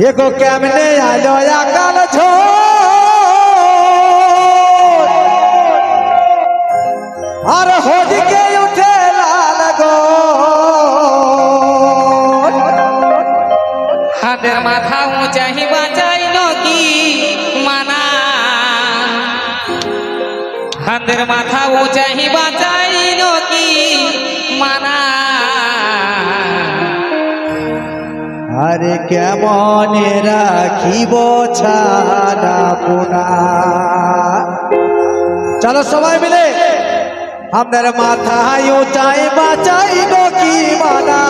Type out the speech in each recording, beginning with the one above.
এগো কেমনে আলো আকাল ঝো আর হদিকে উঠে লাল গো হাতের মাথা উঁচাহি বাঁচাই কি মানা। হাতের মাথা উঁচাহি বাঁচাই কি মানা। আরে কেমন রাখিব ছাড়া পোনা চলো সবাই মিলে। আপনার মাথায় উঁচাই, বাঁচাই গো কি মানা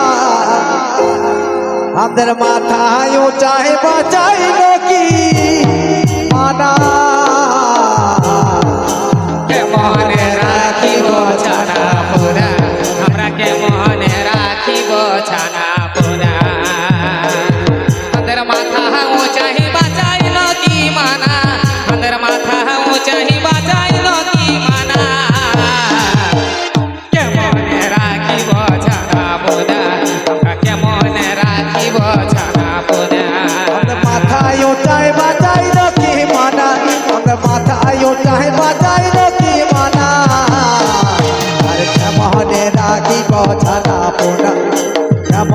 আমাদের মাথায় উঁচাই, বাঁচাই গো কি মানা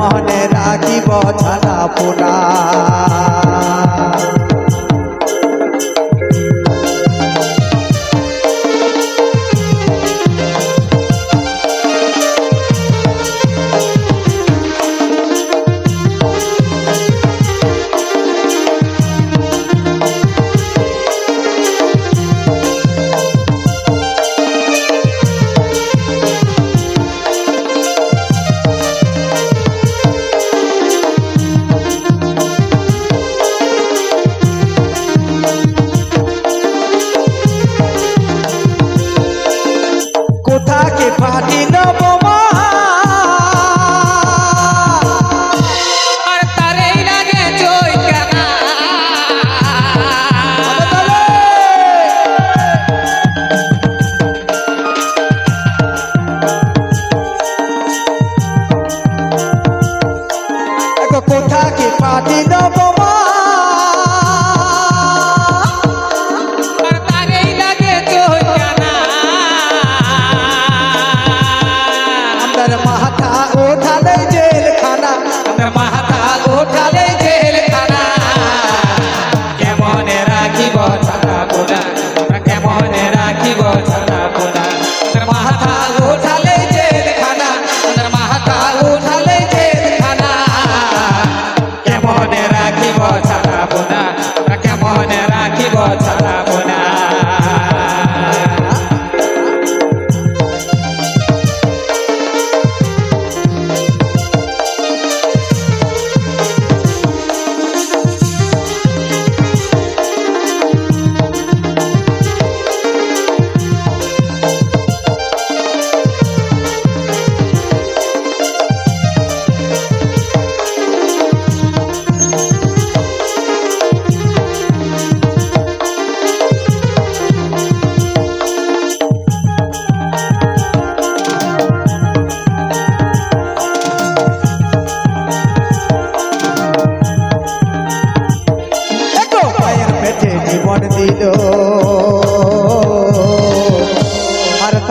মনে রাখিব ছাড়া পোনা।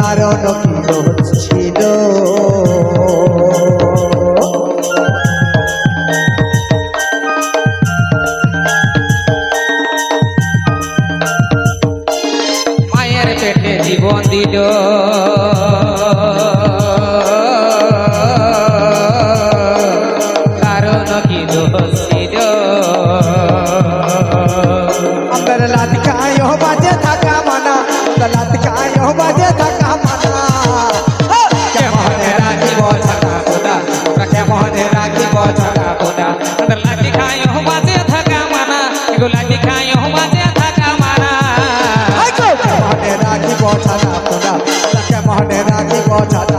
কারণ ছিল মায়ের পেটে জীবন দিল लात का यो बाजे था का माना लात का यो बाजे था রাখিব ছাড়া তোরা তাকে মনে রাখিব ছাড়া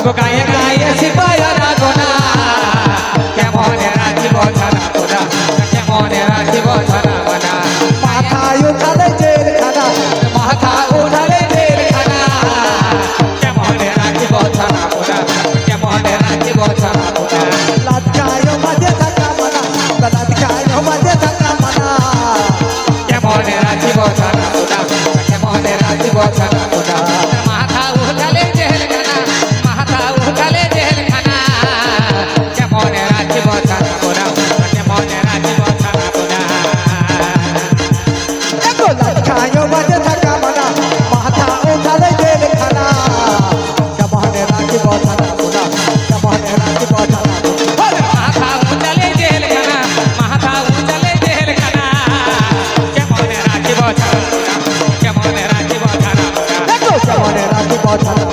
Chico Calle, Calle, Chico I'm pot, pot,